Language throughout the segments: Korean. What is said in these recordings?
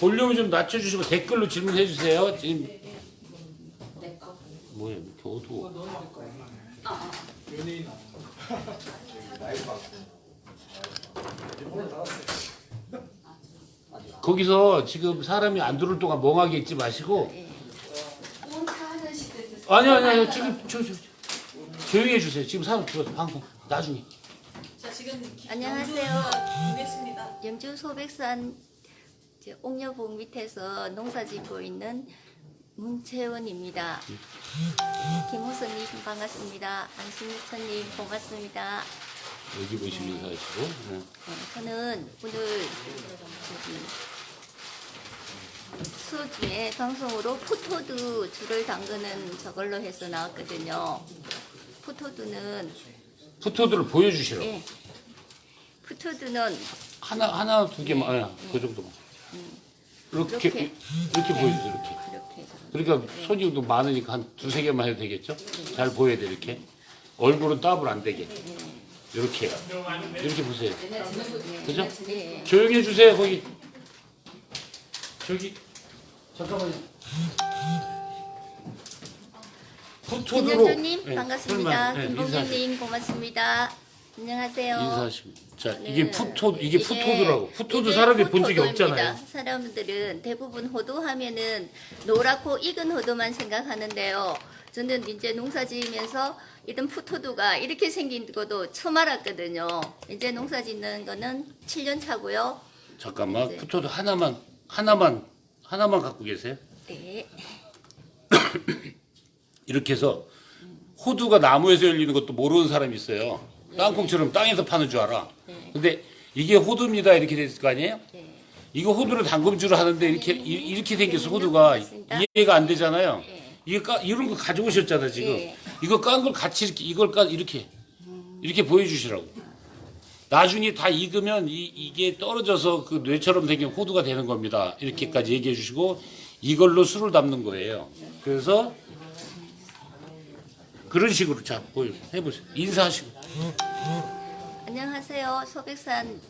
볼륨을 좀 낮춰주시고 댓글로 질문해 주세요. 지금 뭐야 이렇게 어두워. 거기서 지금 사람이 안 들어올 동안 멍하게 있지 마시고 아니 아니 아니 지금 저, 저, 조용히 해주세요. 지금 사람 들어서 방송 나중에 자 지금 안녕하세요. 영주 소백산 옥녀봉 밑에서 농사 짓고 있는 문채원입니다. 김우선님 반갑습니다. 안승유천님 고맙습니다. 여기 보시면 인사하시고 네. 네, 저는 오늘 저기 수업 중에 방송으로 포토드 줄을 담그는 저걸로 해서 나왔거든요. 포토드는 포토들을 보여주시라고 예, 포토드는 하나 하나 두 개만 아, 그 정도만 이렇게 이렇게. 이렇게 보여주세요 이렇게 이렇게 해서 그러니까 손님도 많으니까 한 두세 개만 해도 되겠죠? 잘 보여야 돼 이렇게 얼굴은 더블 안 되게 이렇게 이렇게 보세요 그죠? 예. 조용히 해주세요 거기 저기 잠깐만요 네, 반갑습니다. 설마, 네, 인사하세요. 김봉준님 고맙습니다. 안녕하세요. 인사하십니다 자 네. 이게 푸토 이게 푸토드라고 푸토드 이게 사람들이 본 적이 포토도입니다. 없잖아요 사람들은 대부분 호두 하면은 노랗고 익은 호두만 생각하는데요. 저는 이제 농사 지으면서 이런 푸토두가 이렇게 생긴 것도 처음 알았거든요. 이제 농사 짓는 거는 7년 차고요. 잠깐만 네. 푸토드 하나만 하나만 하나만 갖고 계세요 네. 이렇게 해서 호두가 나무에서 열리는 것도 모르는 사람이 있어요. 땅콩처럼 땅에서 파는 줄 알아. 네. 근데 이게 호두입니다 이렇게 됐을 거 아니에요? 네. 이거 호두를 담금주를 하는데 이렇게 이- 이렇게 생겨서 호두가. 이해가 안 되잖아요. 네. 이게 까, 이런 거 가져오셨잖아 지금. 네. 이거 깐 걸 같이 이렇게 이걸 깐 이렇게 이렇게 보여주시라고. 나중에 다 익으면 이, 이게 떨어져서 그 뇌처럼 생긴 호두가 되는 겁니다. 이렇게까지 얘기해 주시고 이걸로 술을 담는 거예요. 그래서 그런 식으로 자 보여 해보세요. 인사하시고. 안녕하세요. 소백산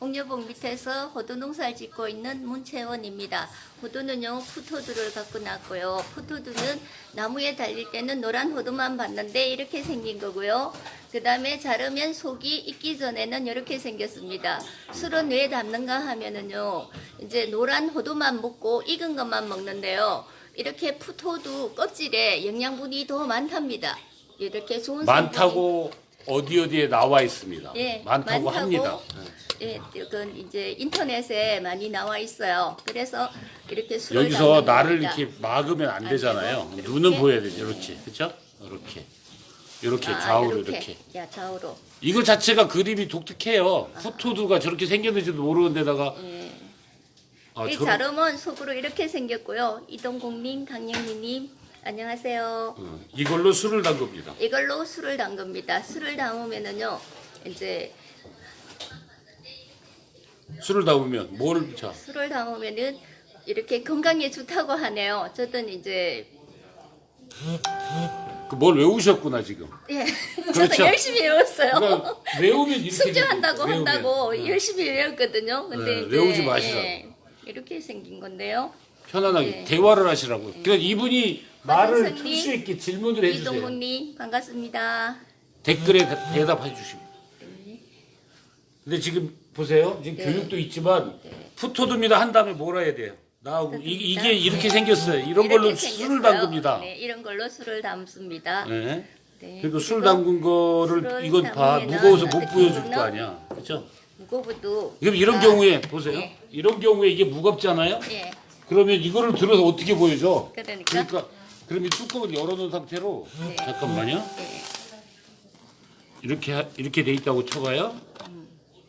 옥녀봉 밑에서 호두 농사를 짓고 있는 문채원입니다. 호두는요, 푸토두를 갖고 났고요. 푸토두는 나무에 달릴 때는 노란 호두만 봤는데 이렇게 생긴 거고요. 그 다음에 자르면 속이 익기 전에는 이렇게 생겼습니다. 술은 왜 담는가 하면은요, 이제 노란 호두만 먹고 익은 것만 먹는데요. 이렇게 푸토두 껍질에 영양분이 더 많답니다. 이렇게 좋은 많다고 어디 어디에 나와 있습니다. 예, 많다고, 많다고 합니다. 예, 그건 이제 인터넷에 많이 나와 있어요. 그래서 이렇게 술을 여기서 담는 나를 겁니다. 이렇게 막으면 안 되잖아요. 이렇게? 눈은 보여야 되죠. 이렇게. 그렇죠? 이렇게. 이렇게 아, 좌우로 이렇게. 야 좌우로. 이거 자체가 그림이 독특해요. 푸토두가 저렇게 생겼는지도 모르는 데다가 예. 아, 이 저런 자름은 속으로 이렇게 생겼고요. 이동국님, 강영미님, 안녕하세요. 어, 이걸로 술을 담급니다. 이걸로 술을 담급니다. 술을 담으면은요, 이제 술을 담으면 뭘 자. 술을 담으면은 이렇게 건강에 좋다고 하네요. 저는 이제 그 뭘 외우셨구나 지금. 예, 그렇죠. 저도 열심히 외웠어요. 그러니까 외우면 이렇게 숙제한다고. 외우면. 한다고 네. 열심히 외웠거든요. 근데 네, 이제, 외우지 마시라고. 예, 이렇게 생긴 건데요. 편안하게 네. 대화를 하시라고. 그러니까 이분이 말을 풀수 있게 질문을 해주세요. 이동국님 반갑습니다. 댓글에 대- 대답해 주시고. 근데 지금 보세요. 지금 네. 교육도 있지만 푸토드입니다 한 다음에 뭐라 해야 돼요? 나하고 이. 이게 이렇게 네. 생겼어요. 이런 이렇게 걸로 생겼어요. 술을 담급니다. 네, 이런 걸로 술을 담습니다. 네. 네, 그리고 술 담근 거를 술을 이건 봐 무거워서 못 어떻게 보여줄 보면 거 아니야. 그렇죠? 무거워도 그럼 이런 아, 경우에 보세요. 네. 이런 경우에 이게 무겁잖아요. 예, 그러면 이거를 들어서 어떻게 보여줘? 그러니까 그러니까 그럼 이 뚜껑을 열어놓은 상태로 네. 잠깐만요. 예, 이렇게 하- 이렇게 돼 있다고 쳐봐요.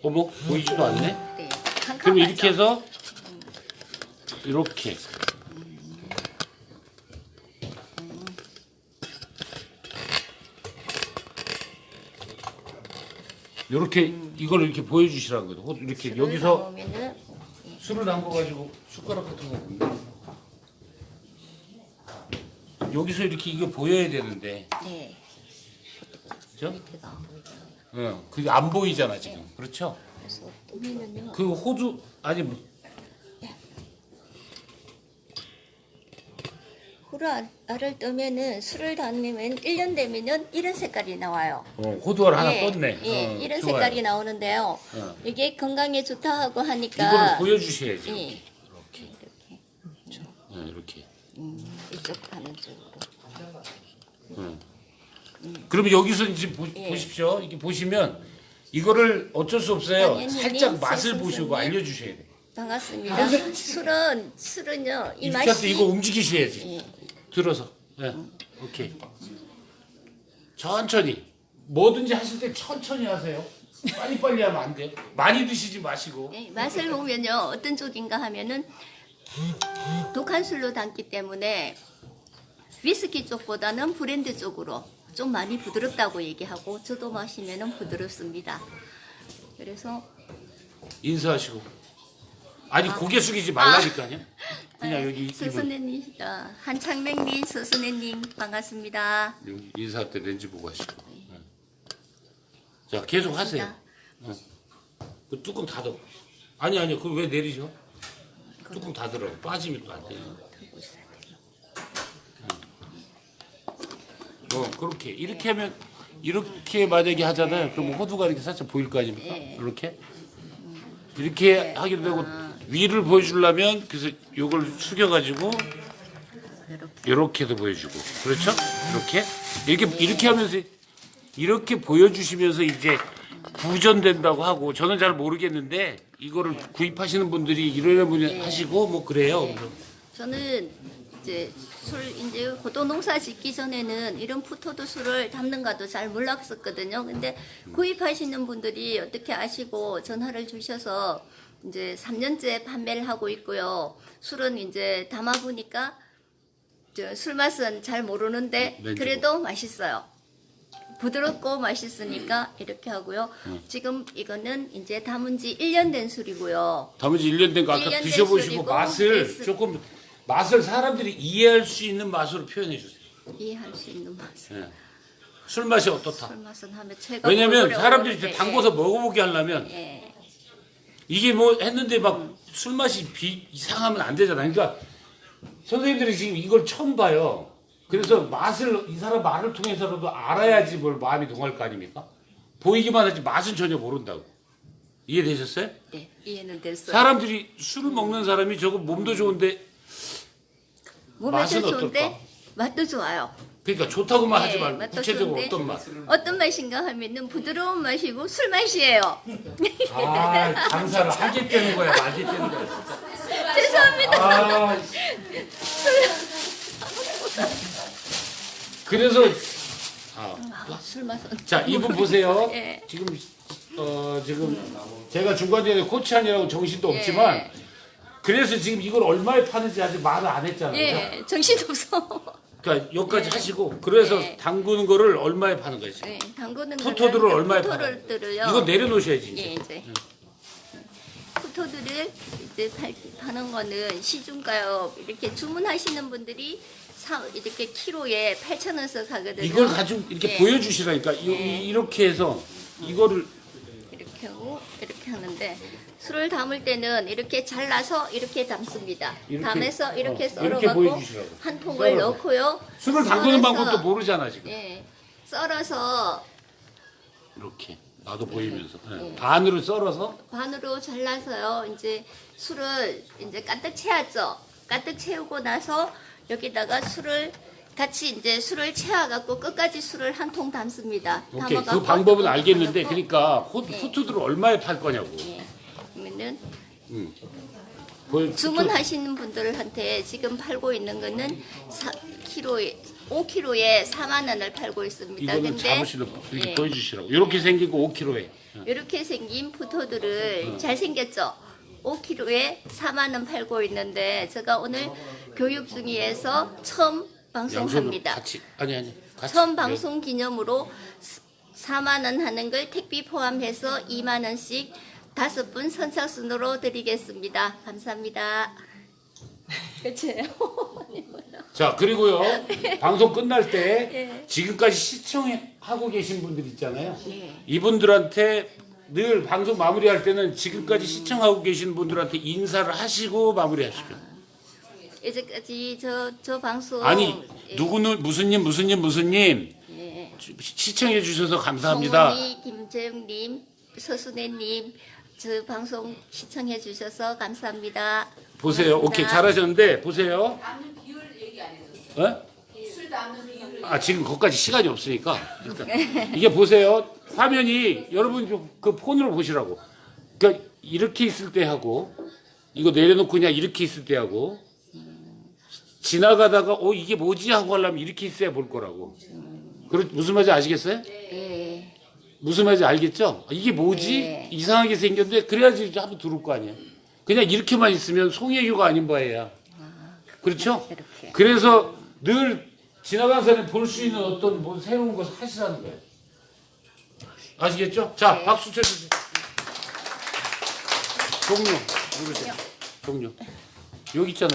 어머 보이지도 않네. 네. 한 그럼 칸 이렇게? 해서 이렇게 이렇게 이걸 이렇게 보여주시라는 거죠. 호- 이렇게 술을 여기서 담으면은 술을 담궈 가지고 숟가락 같은 거 보면 여기서 이렇게 이게 보여야 되는데. 네. 그죠? 응. 그게 안 보이잖아 지금. 네. 그렇죠? 그 호주 아니 뭐- 예. 호루 알을 떠면은 술을 담으면 1년 되면은 이런 색깔이 나와요. 어, 호두알 하나 예, 떴네. 예, 어, 이런 좋아요. 색깔이 나오는데요. 어. 이게 건강에 좋다고 하니까 이거를 보여주셔야지. 예. 이렇게. 네, 이렇게. 어, 이렇게. 음, 이쪽 하는 쪽으로. 그러면 여기서 이제 보, 예. 십시오 이렇게 보시면 이거를 어쩔 수 없어요. 아니, 살짝 아니, 맛을. 보시고 알려주셔야 돼. 반갑습니다. 술은 술은요 이 이렇게 맛이 이거 움직이셔야지. 예. 들어서. 네. 오케이. 천천히. 뭐든지 하실 때 천천히 하세요. 빨리빨리 하면 안 돼. 많이 드시지 마시고. 예, 맛을 보면요 어떤 쪽인가 하면은 독한 술로 담기 때문에 위스키 쪽보다는 브랜드 쪽으로 좀 많이 부드럽다고 얘기하고 저도 마시면은 부드럽습니다. 그래서 인사하시고. 아니 고개 숙이지 말라니까요. 그냥 여기 서순애님, 어, 한창맹님, 서순애님 반갑습니다. 여기 인사할 때 렌즈 보고 하시고. 네. 자 계속 하세요. 어. 그 뚜껑 닫아. 아니 아니 그거 왜 내리셔? 뚜껑 닫으라고 빠지면 또안 돼요. 어 그렇게 이렇게 하면 이렇게 만약에 하잖아요. 그럼 호두가 이렇게 살짝 보일 거 아닙니까? 예. 이렇게 이렇게 하게 되고 위를 보여주려면 그래서 요걸 숙여가지고 이렇게 이렇게도 보여주고 그렇죠? 이렇게 이렇게 이렇게 하면서 이렇게 보여주시면서 이제 구전된다고 하고 저는 잘 모르겠는데 이거를 구입하시는 분들이 이런 분이 하시고 뭐 그래요. 그래서 저는 이제 술 이제 호도 농사 짓기 전에는 이런 푸토도 술을 담는가도 잘 몰랐었거든요. 근데 구입하시는 분들이 어떻게 아시고 전화를 주셔서 이제 3년째 판매를 하고 있고요. 술은 이제 담아 보니까 저술 맛은 잘 모르는데 렌즈고. 그래도 맛있어요. 부드럽고 맛있으니까 이렇게 하고요. 지금 이거는 이제 담은 지 1년 된 술이고요. 다문지 1년 된 거 아까 1년 된 드셔보시고 술이고 맛을 베이스. 조금 맛을 사람들이 이해할 수 있는 맛으로 표현해 주세요. 이해할 수 있는 맛. 예. 술 맛이 어떻다? 술 맛은 하면 제가 왜냐면 얼굴에 사람들이 이제 담궈서 먹어보게 하려면 예, 이게 뭐 했는데 막 술 맛이 비, 이상하면 안 되잖아. 그러니까 선생님들이 지금 이걸 처음 봐요. 그래서 맛을 이 사람 말을 통해서라도 알아야지 뭘 마음이 동할 거 아닙니까? 보이기만 하지 맛은 전혀 모른다고. 이해되셨어요? 네, 이해는 됐어요. 사람들이 술을 먹는 사람이 저거 몸도 좋은데 몸에도 맛은 좋은데 어떨까? 맛도 좋아요. 그러니까 좋다고만 하지 예, 말고 맛도 구체적으로 좋은데 어떤 맛? 어떤 맛인가 하면은 부드러운 맛이고 술 맛이에요. 아 장사를 하겠다는 거야 말겠다는 거야. 죄송합니다. 아. 그래서 아, 아, 술 맛은 자 이분 보세요. 예. 지금 어 지금 제가 중간중간에 코치한이라고 정신도 없지만 예. 그래서 지금 이걸 얼마에 파는지 아직 말을 안 했잖아요. 예, 정신 없어. 그러니까 여기까지 하시고 그래서 예. 담그는 거를 얼마에 파는 거지? 예, 담그는 푸토들을 거는 얼마에 팔아요? 푸토들을요. 이거 내려놓으셔야지 이제. 예, 이제 푸토들을 이제 팔, 파는 거는 시중가요. 이렇게 주문하시는 분들이 사, 이렇게 키로에 8,000원씩 하거든요. 이걸 가지고 이렇게 예. 보여주시라니까 이- 예. 이렇게 해서 이거를 이렇게 하고 이렇게 하는데 술을 담을 때는 이렇게 잘라서 이렇게 담습니다. 이렇게? 담아서 이렇게 어, 썰어 이렇게 갖고 보여주시라고. 한 통을 썰어서. 넣고요. 술을 담그는 썰어서- 방법도 모르잖아 지금. 예. 썰어서 이렇게 나도 보이면서 예. 예. 반으로 썰어서 반으로 잘라서요. 이제 술을 이제 가득 채웠죠. 가득 채우고 나서 여기다가 술을 같이 이제 술을 채워 갖고 끝까지 술을 한 통 담습니다. 오케이 그 담아갖고 방법은 알겠는데 닫아놓고 그러니까 호, 예. 후투들을 얼마에 팔 거냐고. 예. 그러면은 보여- 주문하시는 분들한테 지금 팔고 있는 거는 4kg에 5kg에 4만 원을 팔고 있습니다. 이거는 잡으시는 이렇게 예, 보여주시라고. 이렇게 생기고 5kg에. 이렇게 생긴 푸토들을 잘 생겼죠. 5kg에 4만 원 팔고 있는데 제가 오늘 교육 중에서 처음 방송합니다. 같이 아니 아니 같이. 처음 방송 기념으로 4만 원 하는 걸 택비 포함해서 2만 원씩 다섯 분 선착순으로 드리겠습니다. 감사합니다. 그치요? 자 그리고요 방송 끝날 때 예. 지금까지 시청하고 계신 분들 있잖아요. 예. 이분들한테 늘 방송 마무리할 때는 지금까지 시청하고 계신 분들한테 인사를 하시고 마무리하시죠. 이제까지 저, 저 방송 아니 예, 누구는 무슨 님 무슨 님 무슨 님 예. 시- 시청해 주셔서 감사합니다. 송은이, 김재영님, 서순애님 저 방송 시청해 주셔서 감사합니다. 보세요. 오케이 고맙습니다. 잘하셨는데 보세요. 담는 비율 얘기 안 해줬어요. 어? 술 담는 비율. 아 지금 거기까지 시간이 없으니까 일단 이게 보세요. 화면이 여러분 좀그 폰으로 보시라고. 그러니까 이렇게 있을 때 하고 이거 내려놓고 그냥 이렇게 있을 때 하고 지나가다가 어 이게 뭐지 하고 하려면 이렇게 있어야 볼 거라고. 그렇 무슨 말인지 아시겠어요? 예. 무슨 말인지 알겠죠? 아, 이게 뭐지? 네. 이상하게 생겼는데 그래야지 이제 한번 들어올 거 아니에요. 그냥 이렇게만 있으면 송혜교가 아닌 바예요. 그렇죠? 이렇게. 그래서 늘 지나가는 사람이 볼 수 있는 어떤 뭐 새로운 것을 하시라는 거예요. 아시겠죠? 자, 네. 박수 쳐주세요. 종료. 누르세요. 종료. 여기 있잖아요.